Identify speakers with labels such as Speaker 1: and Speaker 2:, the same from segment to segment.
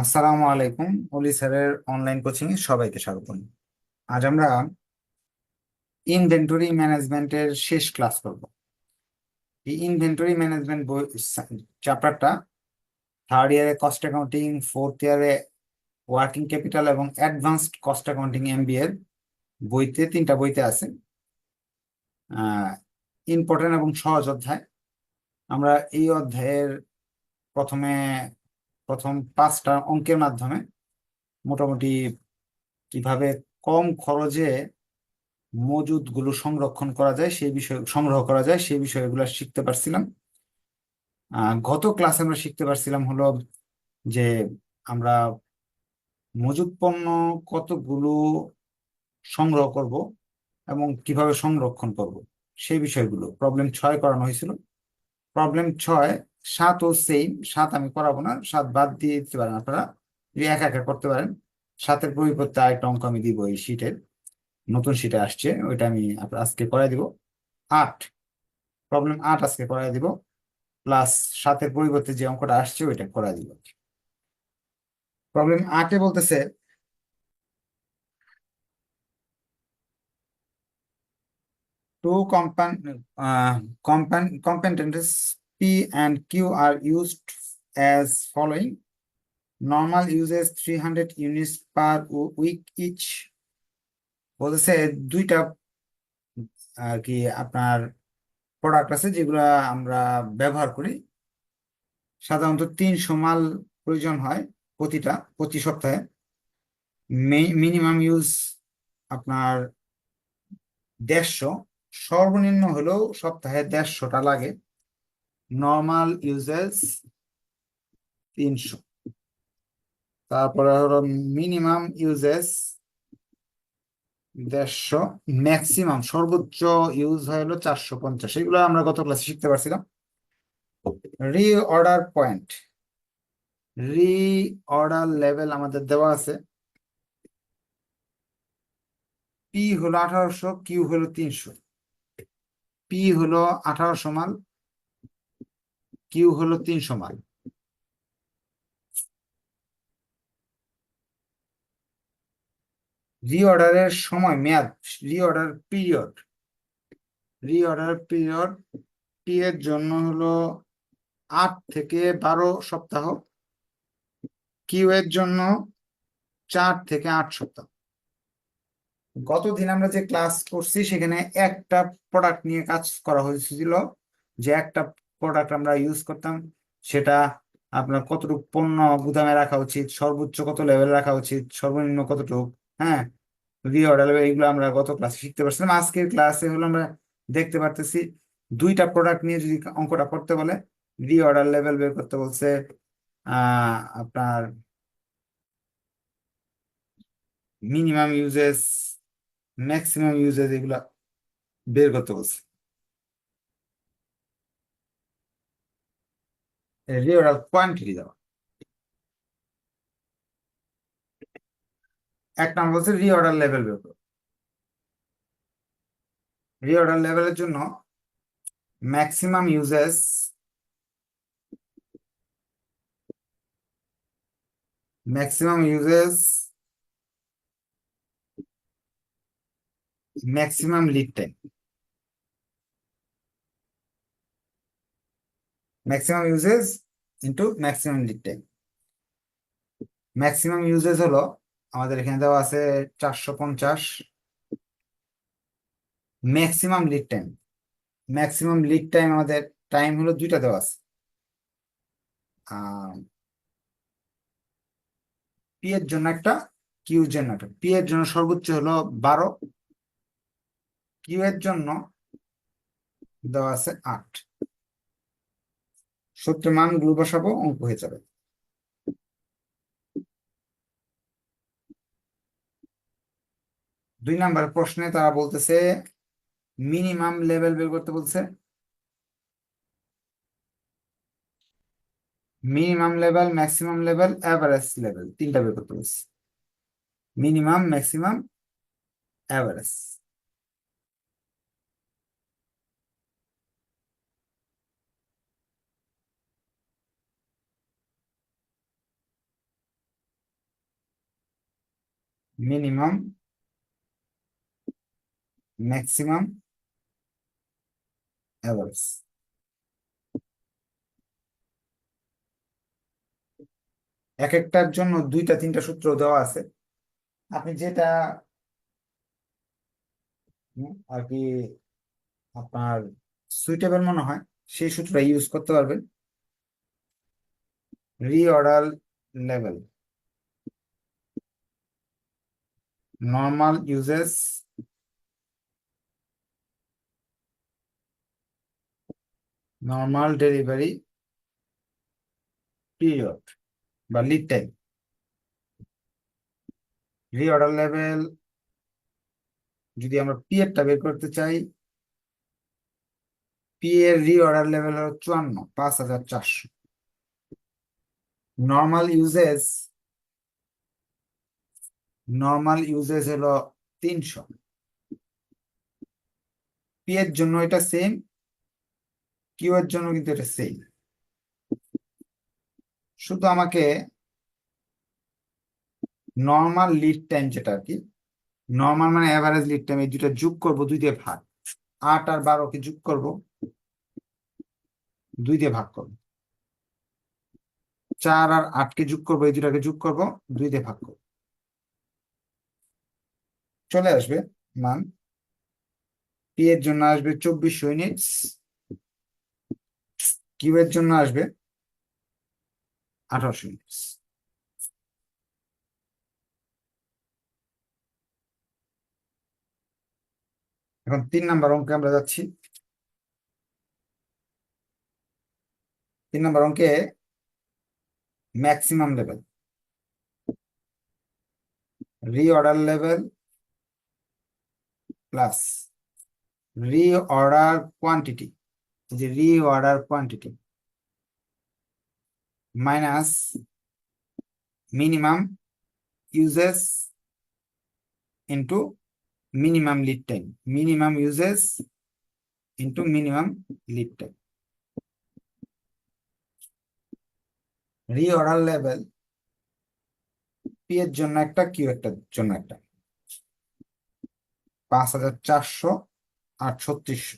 Speaker 1: আসসালামু আলাইকুম, অলি স্যারের অনলাইন কোচিং এ সবাইকে স্বাগতম। আজ আমরা ইনভেন্টরি ম্যানেজমেন্টের শেষ ক্লাস করব। এই ইনভেন্টরি ম্যানেজমেন্ট বই চ্যাপ্টারটা third year cost accounting fourth year working capital এবং অ্যাডভান্সড কস্ট অ্যাকাউন্টিং এমবিএ এর বইতে, তিনটা বইতে আছে। ইম্পর্টেন্ট এবং সহজ অধ্যায়। আমরা এই অধ্যায়ের প্রথমে প্রথম পাঁচটা অঙ্কের মাধ্যমে মোটামুটি কীভাবে কম খরচে মজুদগুলো সংরক্ষণ করা যায়, সেই বিষয়, সংগ্রহ করা যায়, সেই বিষয়গুলো শিখতে পারছিলাম। গত ক্লাসে আমরা শিখতে পারছিলাম হলো যে আমরা মজুদ পণ্য কতগুলো সংগ্রহ করব এবং কীভাবে সংরক্ষণ করব, সেই বিষয়গুলো। প্রবলেম ছয় করানো হয়েছিল। প্রবলেম ছয় সাত ও সেম সাত আমি করাবো না সাত বাদ দিয়ে দিতে পারেন আপনারা। যদি একা একা করতে পারেন সাতের পরিবর্তে আরেকটা অঙ্ক আমি দিব এই শিটের নতুন শিটে আসছে ওইটা আমি আজকে করাই দিব। আট প্রবলেম আট আজকে করাই দিব প্লাস সাতের পরিবর্তে যে অঙ্কটা আসছে ওইটা করাই দিব। প্রবলেম আটে বলতেছে two compan uh, compan P and Q are used as following. Normal uses 300 units per week each. বলতেছে দুইটা আর কি আপনার প্রোডাক্ট আছে যেগুলা আমরা ব্যবহার করি সাধারণত তিনশো মাল প্রয়োজন হয় প্রতিটা, প্রতি সপ্তাহে মিনিমাম ইউজ আপনার দেড়শো সর্বনিম্ন হলেও সপ্তাহে দেড়শোটা লাগে নর্মাল ইউজেস তিনশো। তারপরে হলো মিনিমাম ইউজেস দেড়শো ম্যাক্সিমাম সর্বোচ্চ ইউজ হলো চারশো পঞ্চাশ। এগুলো আমরা গত ক্লাসে শিখতে পারছিলাম। Reorder point reorder level আমাদের দেওয়া আছে। পি হলো আঠারোশো কিউ হলো তিনশো। পি হলো আঠারোশো মাল। কিউ হলো তিনশো মাল রিঅর্ডারের সময়, মেয়াদ রিঅর্ডার পিরিয়ড রিঅর্ডার পিরিয়ড টি এর জন্য হলো আট থেকে বারো সপ্তাহ। কিউ এর জন্য চার থেকে আট সপ্তাহ। গতদিন আমরা যে ক্লাস করছি, সেখানে একটা প্রোডাক্ট নিয়ে কাজ করা হয়েছিল, যে একটা প্রোডাক্ট আমরা ইউজ করতাম, সেটা আপনার কতটুকু পণ্য গুদামে রাখা উচিত, সর্বোচ্চ কত লেভেল রাখা উচিত, সর্বনিম্ন কতটুকু হ্যাঁ? রিঅর্ডার এগুলো আমরা গত ক্লাসে শিখতে পারছিলাম আজকের ক্লাসে হলো আমরা দেখতে পারতেছি, দুইটা প্রোডাক্ট নিয়ে যদি অঙ্কটা করতে বলে রিঅর্ডার লেভেল বের করতে বলছে আপনার মিনিমাম ইউজেস ম্যাক্সিমাম ইউজেস এগুলা বের করতে বলছে। রিওরাল কোয়ান্টিটি দেওয়া এক নাম্বার বলছে রিঅর্ডার লেভেল বের রিঅর্ডার লেভেলের জন্য maximum uses maximum uses maximum lead time. Maximum uses into maximum lead time maximum uses হলো, আমাদের এখানে দেওয়া আছে চারশো পঞ্চাশ maximum lead time maximum lead time আমাদের টাইম হলো দুইটা দেওয়া আছে। পি এর জন্য একটা কিউর জন্য একটা। পি এর জন্য সর্বোচ্চ হলো বারো। কিউ এর জন্য দেওয়া আছে আট। সত্য মানগুলো বসাবো অঙ্ক হয়ে যাবে। দুই নাম্বার প্রশ্নে তারা বলতেছে, মিনিমাম লেভেল বের করতে বলছে। Minimum level, maximum level average level, তিনটা বের করতে বলছে। Minimum, maximum average minimum, maximum, average. এক একটার জন্য দুইটা, তিনটা সূত্র দেওয়া আছে। আপনি যেটা আর কি আপনার সুইটেবল মনে হয়, সেই সূত্রটা ইউজ করতে পারবেন। Reorder level normal uses normal delivery period বা লিড টাইম রিঅর্ডার লেভেল যদি আমরা পি এরটা বের করতে চাই পি রিঅর্ডার লেভেল হলো চুয়ান্ন, পাঁচ হাজার চারশো। নর্মাল ইউজেস নর্মাল ইউজেস হলো তিনশো। পি এর জন্য এটা সেম কিউ এর জন্য কিন্তু এটা সেম শুধু আমাকে নর্মাল লিড টাইম যেটা আর কি নর্মাল মানে অ্যাভারেজ লিড টাইম এই দুটো যোগ করব, দুই দিয়ে ভাগ। আট আর বারোকে যোগ করব, দুই দিয়ে ভাগ করব। চার আর আটকে যোগ করব, এই দুটাকে যোগ করব, দুই দিয়ে ভাগ করব। চলে আসবে মান। পি এর জন্য আসবে চব্বিশশো ইউনিটস কিউ এর জন্য আসবে আঠারোশো ইউনিটস এখন তিন নাম্বার অঙ্কে আমরা যাচ্ছি। তিন নাম্বার অঙ্কে maximum level reorder level plus reorder quantity যে reorder quantity minus minimum uses into minimum lead time. Minimum uses into minimum lead time. Reorder level p এর জন্য একটা কিউ একটা জন্য একটা। পাঁচ হাজার চারশো আর ছত্রিশশো।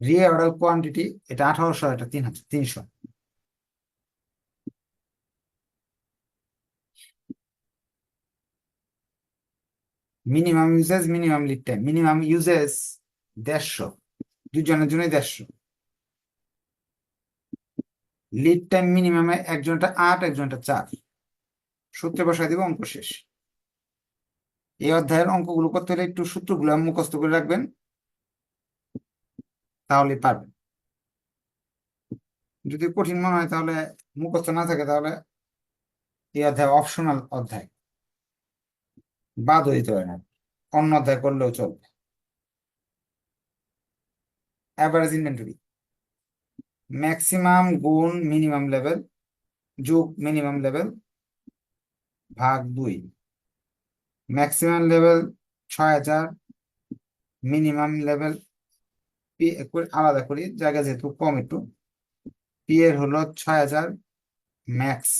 Speaker 1: রিঅর্ডার কোয়ান্টিটি এটা আঠারোশো, এটা তিন হাজার তিনশো। Minimum uses minimum lead time minimum uses দেড়শো দুজনের জন্যই দেড়শো। লিড টাইম মিনিমামে একজনটা আট, একজনটা চার। সূত্রে বসায় দিব অঙ্ক শেষ। এই অধ্যায়ের অঙ্কগুলো করতে হলে একটু সূত্রগুলো মুখস্থ করে রাখবেন, তাহলে পারবেন। যদি কঠিন মনে হয় তাহলে মুখস্থ না থাকে তাহলে এই অধ্যায় অপশনাল অধ্যায়। বাদ হইতে পারে না, অন্য অধ্যায় করলেও চলবে। অ্যাভারেজ ইনভেন্টরি ম্যাক্সিমাম গুণ মিনিমাম লেভেল যোগ মিনিমাম লেভেল ভাগ দুই। ম্যাক্সিমাম লেভেল ছয় হাজার মিনিমাম লেভেল আলাদা করি, জায়গা যেহেতু কম একটু। পি এর হলো ছয় হাজার ম্যাক্স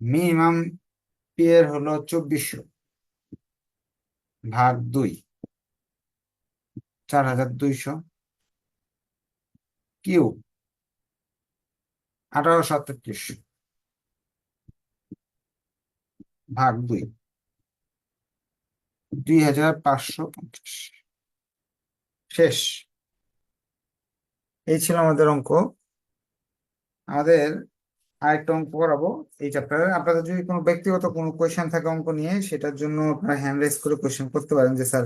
Speaker 1: মিনিমাম পি এর হলো চব্বিশশো ভাগ দুই। চার হাজার দুইশো কিউ আঠারোশো আটত্রিশশো ভাগ দুই। দুই হাজার পাঁচশো পঞ্চাশ শেষ। এই ছিল আমাদের অঙ্ক। আমাদের আরেকটা অঙ্ক করাবো এই চ্যাপ্টারে আপনাদের যদি কোনো ব্যক্তিগত কোনো কোয়েশন থাকে অঙ্ক নিয়ে, সেটার জন্য আপনারা হ্যান্ড রেজ করে কোয়েশ্চেন করতে পারেন যে, স্যার,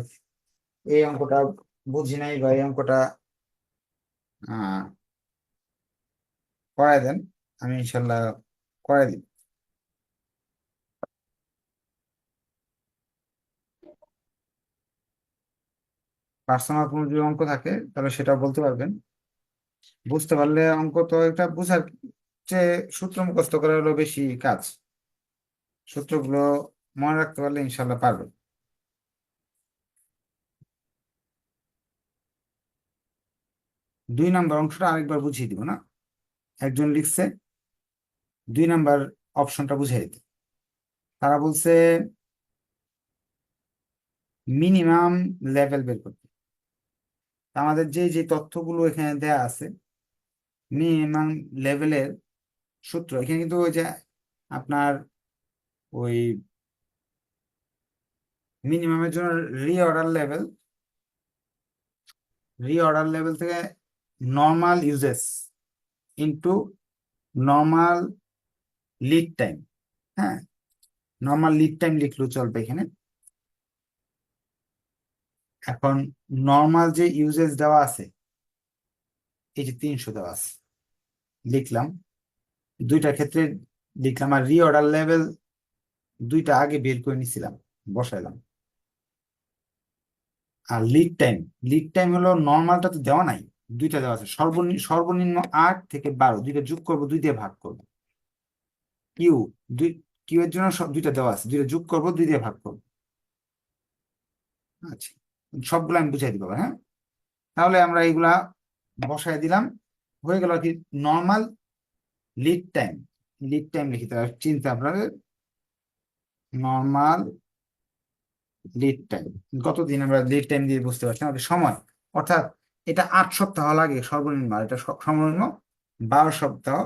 Speaker 1: এই অঙ্কটা বুঝি নাই বা এই অঙ্কটা করাই দেন। আমি ইনশাল্লাহ করাই দিব। পার্সোনাল কোনো যদি অঙ্ক থাকে, তাহলে সেটা বলতে পারবেন। বুঝতে পারলে অঙ্ক তো এটা বুঝার চেয়ে সূত্র মুখস্থ করা হলো বেশি কাজ। সূত্রগুলো মনে রাখতে পারলে ইনশাল্লাহ পারবে দুই নম্বর অংশটা আরেকবার বুঝিয়ে দিব, না? একজন লিখছে, দুই নাম্বার অপশনটা বুঝিয়ে দিতে। তারা বলছে, মিনিমাম লেভেল বের করতে। আমাদের যে যে তথ্যগুলো এখানে দেয়া আছে মিনিমাম লেভেলের সূত্র, এখানে কিন্তু ওই যে আপনার ওই মিনিমামের জন্য রিঅর্ডার লেভেল রিঅর্ডার লেভেল থেকে normal uses into normal lead time হ্যাঁ? নর্মাল লিড টাইম লিখলেও চলবে এখানে। এখন নর্মাল যে ইউজেস দেওয়া আছে, এই যে তিনশো দেওয়া আছে, লিখলাম। দুইটা ক্ষেত্রে লিখলাম আর রিঅর্ডার লেভেল দুইটা আগে বের করে নিছিলাম, বসাইলাম। আর লিড টাইম লিড টাইম হলো নর্মালটা তো দেওয়া নাই, দুইটা দেওয়া আছে। সর্বনিম্ন সর্বনিম্ন আট থেকে বারো, দুইটা যোগ করব, দুই দিয়ে ভাগ করব। কিউ দুই কিউ এর জন্য দুইটা দেওয়া আছে, দুইটা যোগ করব, দুই দিয়ে ভাগ করব। আচ্ছা। সবগুলো আমি বুঝাই দিব হ্যাঁ? তাহলে আমরা এইগুলা বসাই দিলাম। হয়ে গেল কি normal lead time lead time লিখি, তাহলে চিন্তা আপনাদের। নর্মাল লিড টাইম কতদিন আমরা লিড টাইম দিয়ে বুঝতে পারছি আমাদের সময়। অর্থাৎ এটা আট সপ্তাহ লাগে সর্বনিম্ন এটা সর্বনিম্ন বারো সপ্তাহ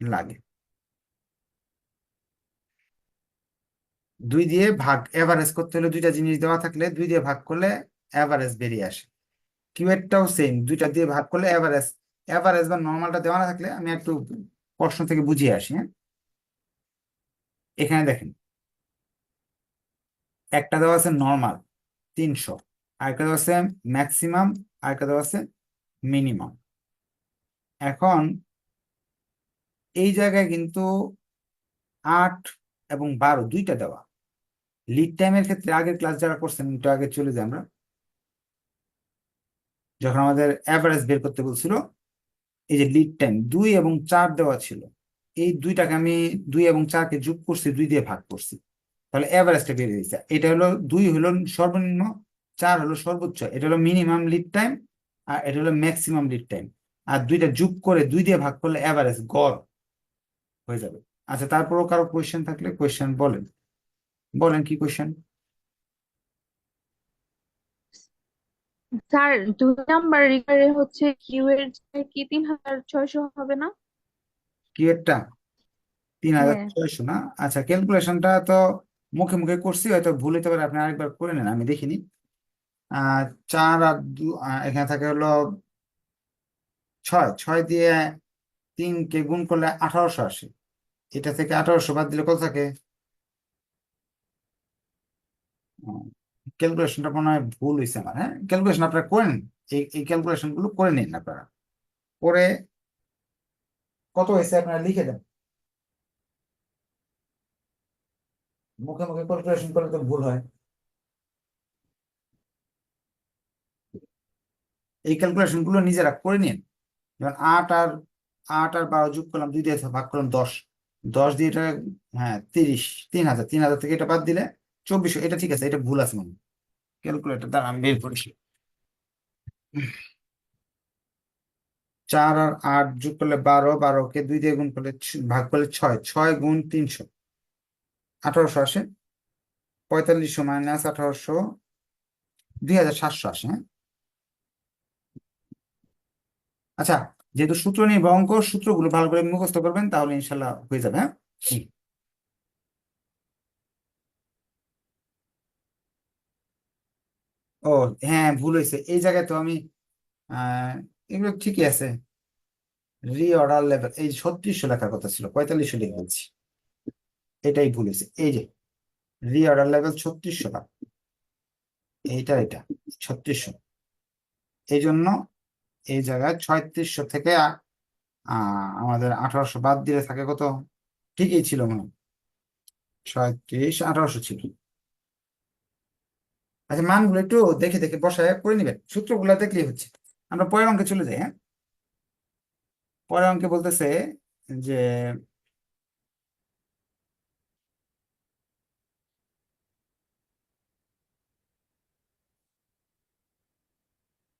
Speaker 1: লাগে। দুই দিয়ে ভাগ এভারেজ করতে হলে দুইটা জিনিস দেওয়া থাকলে, দুই দিয়ে ভাগ করলে এভারেজ বেরিয়ে আসে। কিউএরটাও সেম দুইটা দিয়ে ভাগ করলে এভারেজ এভারেজ বা নর্মালটা দেওয়া না থাকলে আমি একটু প্রশ্ন থেকে বুঝিয়ে আসি হ্যাঁ? এখানে দেখেন, একটা দেওয়া আছে নর্মাল তিনশো, আরেকটা দেওয়া আছে ম্যাক্সিমাম আরেকটা দেওয়া আছে মিনিমাম এখন এই জায়গায় কিন্তু আট এবং বারো দুইটা দেওয়া। লিড টাইমের ক্ষেত্রে আগের ক্লাস যারা করছেন, একটু আগে চলে যাই আমরা। যখন আমাদের অ্যাভারেজ বের করতে বলছিল, এই যে লিড টাইম দুই এবং চার দেওয়া ছিল, এই দুইটাকে আমি দুই এবং চারকে যোগ করছি, দুই দিয়ে ভাগ করছি, তাহলে অ্যাভারেজটা বেরিয়ে দিচ্ছে এটা হলো দুই হলো সর্বনিম্ন, চার হলো সর্বোচ্চ, এটা হলো মিনিমাম লিড টাইম আর এটা হলো ম্যাক্সিমাম লিড টাইম আর দুইটা যোগ করে দুই দিয়ে ভাগ করলে অ্যাভারেজ গড় হয়ে যাবে। আচ্ছা তারপরও কারও কোয়েশ্চেন থাকলে কোয়েশ্চেন বলেন। বলেন কি কোয়েশ্চেন
Speaker 2: স্যার দুই নাম্বার হচ্ছে কিউ এর কি তিন হাজার ছয়শো হবে না?
Speaker 1: তিন হাজার
Speaker 2: হ্যাঁ।
Speaker 1: ছয়শো না? আচ্ছা ক্যালকুলেশনটা তো মুখে মুখে করছি হয়তো ভুল হতে পারে আপনি আরেকবার করে নেন আমি দেখিনি। আর চার আর দু আহ, এখানে থাকে হলো ছয় ছয় দিয়ে তিনকে গুণ করলে আঠারোশো আসে। এটা থেকে আঠারোশো বাদ দিলে কত থাকে? ক্যালকুলেশনটা মনে হয় ভুল হয়েছে আমার হ্যাঁ? ক্যালকুলেশন আপনারা করেন, এই এই ক্যালকুলেশনগুলো করে নিন আপনারা। করে কত হয়েছে আপনারা লিখে দেন। মুখে মুখে ক্যালকুলেশন করলে তো ভুল হয়। এই ক্যালকুলেশনগুলো নিজেরা করে নিন। যেমন আট আর আট আর বারো যোগ করলাম দুই দিয়ে ভাগ করলাম দশ। দশ দিয়ে এটা হ্যাঁ তিরিশ, তিন হাজার। তিন হাজার থেকে এটা বাদ দিলে চব্বিশশো, এটা ঠিক আছে, এটা ভুল আছে মানে ক্যালকুলেটর দ্বারা আমি বের করেছি চার আর আট যোগ করলে বারো, বারোকে দুই দিয়ে গুণ করলে ভাগ করলে ছয় ছয় গুণ তিনশো। আঠারোশো আসে, পঁয়তাল্লিশশো মাইনাস আঠারোশো, দুই হাজার সাতশো আসে হ্যাঁ? আচ্ছা যেহেতু সূত্র নির্ভর অঙ্ক সূত্রগুলো ভালো করে মুখস্থ করবেন, তাহলে ইনশাল্লাহ হয়ে যাবে হ্যাঁ? ও হ্যাঁ ভুল হয়েছে। এই জায়গায় তো আমি এগুলো ঠিকই আছে। রিঅর্ডার লেভেল এই ছত্রিশশো লেখার কথা ছিল, পঁয়তাল্লিশশো লিখে বলছি এটাই ভুল হয়েছে। এই যে রিঅর্ডার লেভেল ছত্রিশশো টাকা এইটা এটা ছত্রিশশো। এই জন্য এই জায়গায় ছয়ত্রিশশো থেকে আমাদের আঠারোশো বাদ দিলে থাকে কত? ঠিকই ছিল মনে হয়। ছয়ত্রিশ, আঠারোশো ছিল। আচ্ছা মান মানগুলো একটু দেখে দেখে বসায় করে নিবেন। সূত্রগুলো দেখলেই হচ্ছে। আমরা পরের অঙ্কে চলে যাই হ্যাঁ? পরের অঙ্কে বলতেছে যে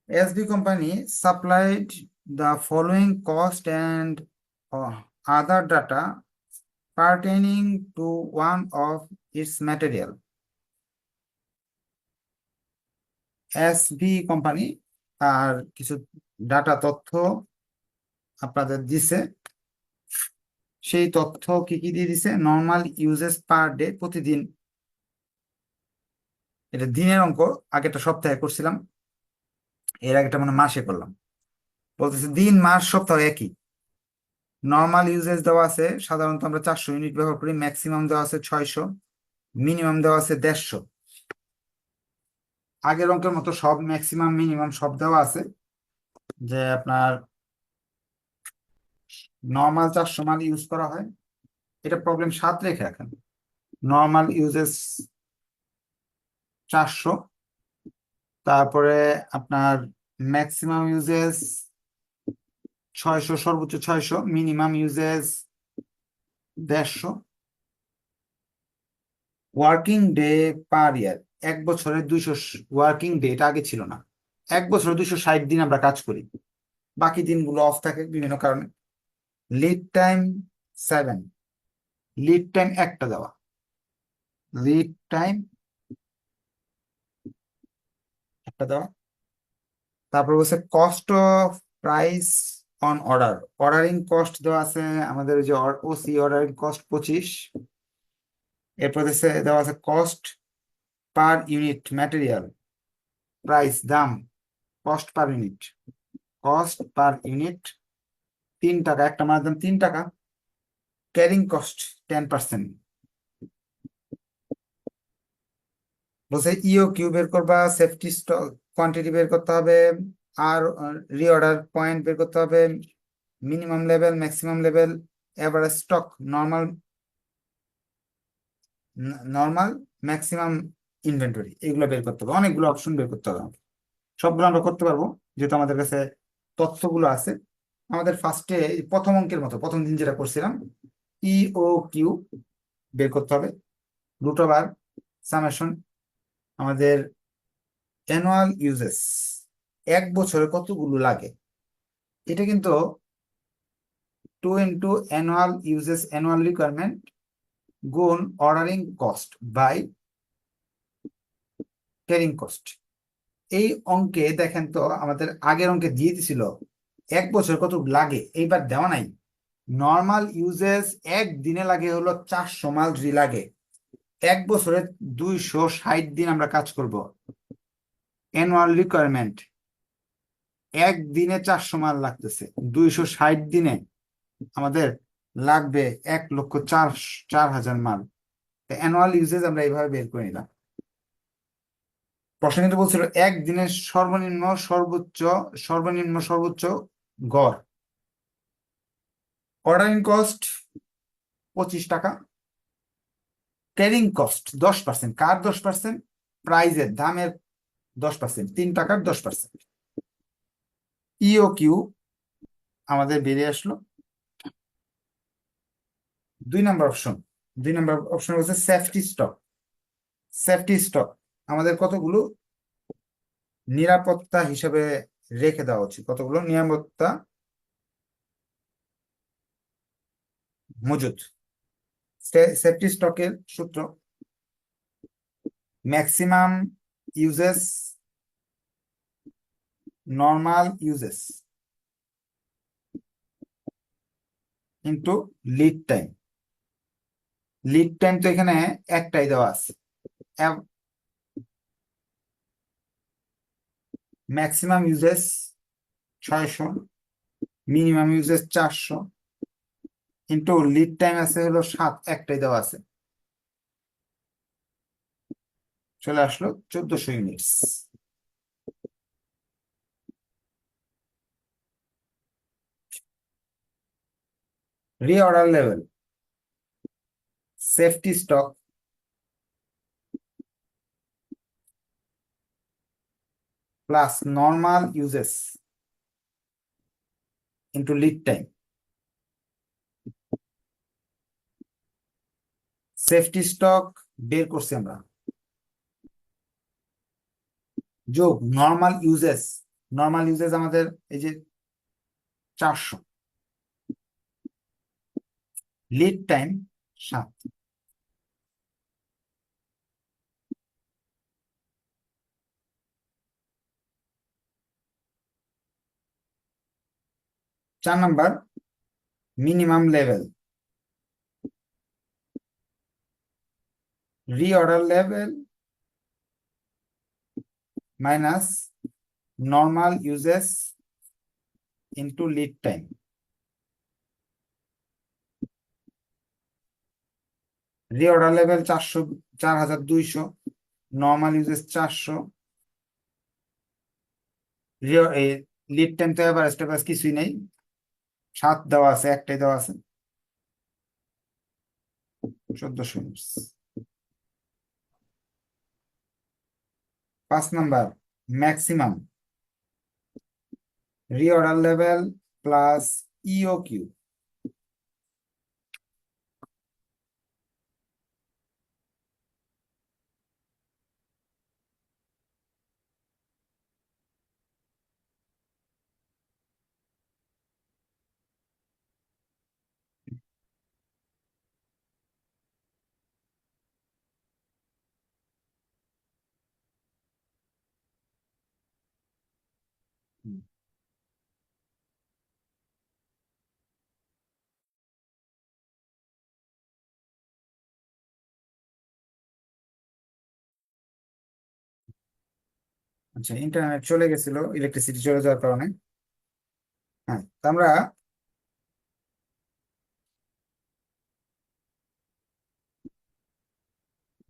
Speaker 1: S B company supplied the following cost and other data pertaining to one of its material SB company আর কিছু ডাটা তথ্য আপনাদের দিছে। সেই তথ্য কি কি দিয়ে দিছে? নর্মাল ইউজেস পার ডে প্রতিদিন। এটা দিনের অঙ্ক আগেটা সপ্তাহে করছিলাম। এর আগেটা মানে মাসে করলাম। বলতেছে দিন, মাস, সপ্তাহ একই। নর্মাল ইউজেস দেওয়া আছে, সাধারণত আমরা চারশো ইউনিট ব্যবহার করি ম্যাক্সিমাম দেওয়া আছে ছয়শো মিনিমাম দেওয়া আছে দেড়শো। আগের অঙ্কের মতো সব ম্যাক্সিমাম মিনিমাম সব দেওয়া আছে। যে আপনার নর্মাল চারশো মাল ইউজ করা হয়, এটা প্রবলেম সাত রেখে রাখেন। নর্মাল ইউজেস চারশো। তারপরে আপনার ম্যাক্সিমাম ইউজেস ছয়শো, সর্বোচ্চ ছয়শো মিনিমাম ইউজেস দেড়শো। ওয়ার্কিং ডে পার ইয়ার এক বছরে দুইশো ওয়ার্কিং ডে এটা আগে ছিল না। এক বছরে দুইশো ষাট দিন আমরা কাজ করি। বাকি দিনগুলো অফ থাকে বিভিন্ন কারণে। Lead time seven lead time একটা দেওয়া। লিড টাইম একটা দেওয়া। তারপর বলছে cost of price on order ordering cost দেওয়া আছে আমাদের যে ওসি অর্ডারিং কস্ট পঁচিশ। এরপর হচ্ছে দেওয়া আছে cost per unit material price দাম cost per unit cost per unit তিন টাকা, একটা মালের দাম তিন টাকা। ক্যারিং কস্ট টেন পার্সেন্ট বলছে ইও কিউ বের করবা সেফটি স্টক কোয়ান্টিটি বের করতে হবে আর রিঅর্ডার পয়েন্ট বের করতে হবে minimum level maximum level average stock normal normal maximum inventory এগুলো বের করতে হবে। অনেকগুলো অপশন বের করতে হবে আমাকে। সবগুলো আমরা করতে পারব, যেহেতু আমাদের কাছে তথ্যগুলো আছে। আমাদের ফার্স্টে প্রথম অঙ্কের মতো, প্রথম দিন যেটা করছিলাম ই ও কিউ বের করতে হবে। রুট ওভার সামেশন আমাদের অ্যানুয়াল ইউজেস এক বছরে কতগুলো লাগে? এটা কিন্তু two into annual uses annual requirement গুণ ordering cost by carrying cost এই অঙ্কে দেখেন তো আমাদের আগের অঙ্কে দিয়ে দিছিল, এক বছর কত লাগে? এইবার দেওয়া নাই। নর্মাল ইউজেস এক দিনে লাগে হলো চারশো মাল লাগে, এক বছরে দুইশো ষাট দিন আমরা কাজ করব। অ্যানুয়াল রিকোয়ারমেন্ট এক দিনে চারশো মাল লাগতেছে। দুইশো ষাট দিনে আমাদের লাগবে এক লক্ষ চার চার হাজার মাল। অ্যানুয়াল ইউজেজ আমরা এইভাবে বের করে নিলাম। প্রশ্ন কিন্তু বলছিল, একদিনের সর্বনিম্ন সর্বোচ্চ সর্বনিম্ন সর্বোচ্চ গড়। অর্ডারিং কস্ট পঁচিশ টাকা। ক্যারিং কস্ট দশ পার্সেন্ট কার দশ পার্সেন্ট প্রাইজের দামের দশ পার্সেন্ট তিন টাকার দশ পার্সেন্ট ইও কিউ আমাদের বেরিয়ে আসলো। দুই নম্বর অপশন দুই নম্বর অপশন হচ্ছে সেফটি স্টক সেফটি স্টক আমাদের কতগুলো নিরাপত্তা হিসেবে রেখে দেওয়া উচিত? কতগুলো নিরাপত্তা মজুদ সেফটি স্টকের সূত্র। Maximum uses normal uses into lead time lead time তো এখানে একটাই দেওয়া আছে। ম্যাক্সিমাম ইউজেস ছয়শো মিনিমাম ইউজেস চারশো, কিন্তু লিড টাইম আছে হলো সাত, একটাই দেওয়া আছে। চলে আসলো চোদ্দশো units reorder level safety stock plus normal uses into lead time safety stock বের করছি আমরা। যোগ নর্মাল ইউজেস নর্মাল ইউজেস আমাদের এই যে চারশো। লিড টাইম সাত। চার number minimum level reorder level minus normal uses into lead time. Reorder level চারশো, চার হাজার দুইশো নর্মাল ইউজেস চারশো। লিড টাইম তো এবার স্টেপ কিছুই নেই। সাত দেওয়া আছে, একটাই দেওয়া আছে। চোদ্দশো ইউনিটস পাঁচ number maximum reorder level plus EO Q আচ্ছা ইন্টারনেট চলে গেছিল ইলেকট্রিসিটি চলে যাওয়ার কারণে। হ্যাঁ আমরা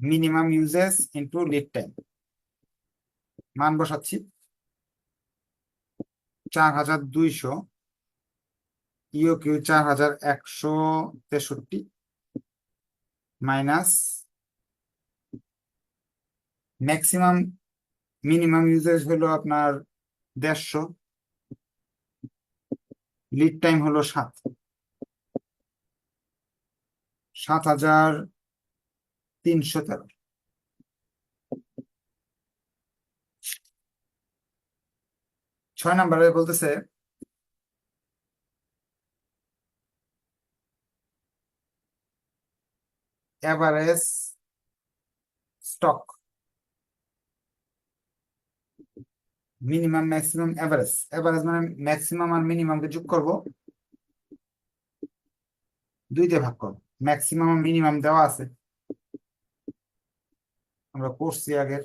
Speaker 1: minimum uses into lead time মান বসাচ্ছি। চার হাজার দুইশো ইও কিউ চার হাজার একশো তেষট্টি মাইনাস ম্যাক্সিমাম মিনিমাম ইউজেজ হলো আপনার দেড়শো, লিড টাইম হলো সাত। সাত হাজার তিনশো তেরো। ছয় নম্বরে বলতেছে average stock, minimum, maximum average average মানে ম্যাক্সিমাম আর মিনিমামকে যোগ করব। দুই দিয়ে ভাগ করব। ম্যাক্সিমাম আর মিনিমাম দেওয়া আছে। আমরা করছি আগের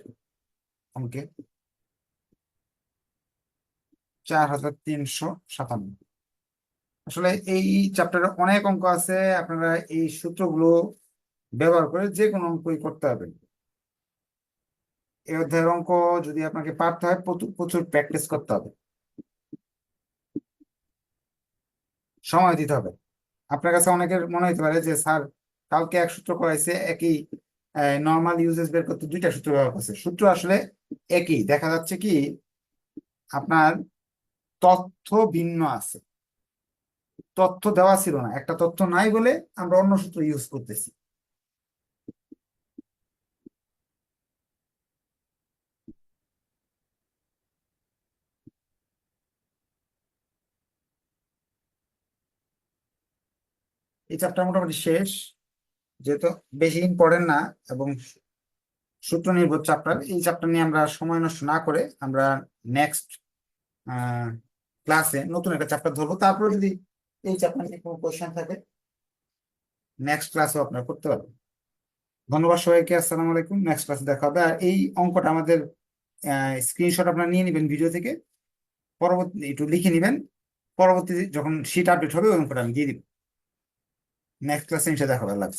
Speaker 1: অঙ্কে। চার হাজার তিনশো সাতান্ন। আসলে এই চ্যাপ্টারে অনেক অঙ্ক আছে, আপনারা এই সূত্রগুলো ব্যবহার করে যে কোনো অঙ্কই করতে পারবেন। এই অধ্যায়ের অঙ্ক যদি আপনাকে পারতে হয় প্রচুর প্র্যাকটিস করতে হবে। সময় দিতে হবে। আপনার কাছে অনেকের মনে হতে পারে যে, স্যার, কালকে এক সূত্র করাইছে, একই নর্মাল ইউজেস বের করতে দুইটা সূত্র ব্যবহার করছে। সূত্র আসলে একই। দেখা যাচ্ছে কি, আপনার তথ্য ভিন্ন আছে। তথ্য দেওয়া ছিল না। একটা তথ্য নাই বলে আমরা অন্য সূত্র ইউজ করতেছি। এই চ্যাপ্টার মোটামুটি শেষ। যেহেতু বেশি দিন ইম্পর্টেন্ট না এবং সূত্র নির্ভর চ্যাপ্টার এই চ্যাপ্টার নিয়ে আমরা সময় নষ্ট না করে আমরা নেক্সট ক্লাসে নতুন একটা চ্যাপ্টার ধরবো, তারপরে যদি এই চ্যাপ্টার নিয়ে কোনো কোয়েশ্চেন থাকে নেক্সট ক্লাসও আপনারা করতে পারবেন। ধন্যবাদ সবাইকে, আসসালামু আলাইকুম নেক্সট ক্লাসে দেখা হবে। আর এই অঙ্কটা আমাদের স্ক্রিনশট আপনারা নিয়ে নেবেন ভিডিও থেকে, পরবর্তী, একটু লিখে নেবেন, পরবর্তী যখন শিট আপডেট হবে, ওই অঙ্কটা আমি দিয়ে দিব। নেক্সট ক্লাসে এসে দেখা হবে, আল্লাহ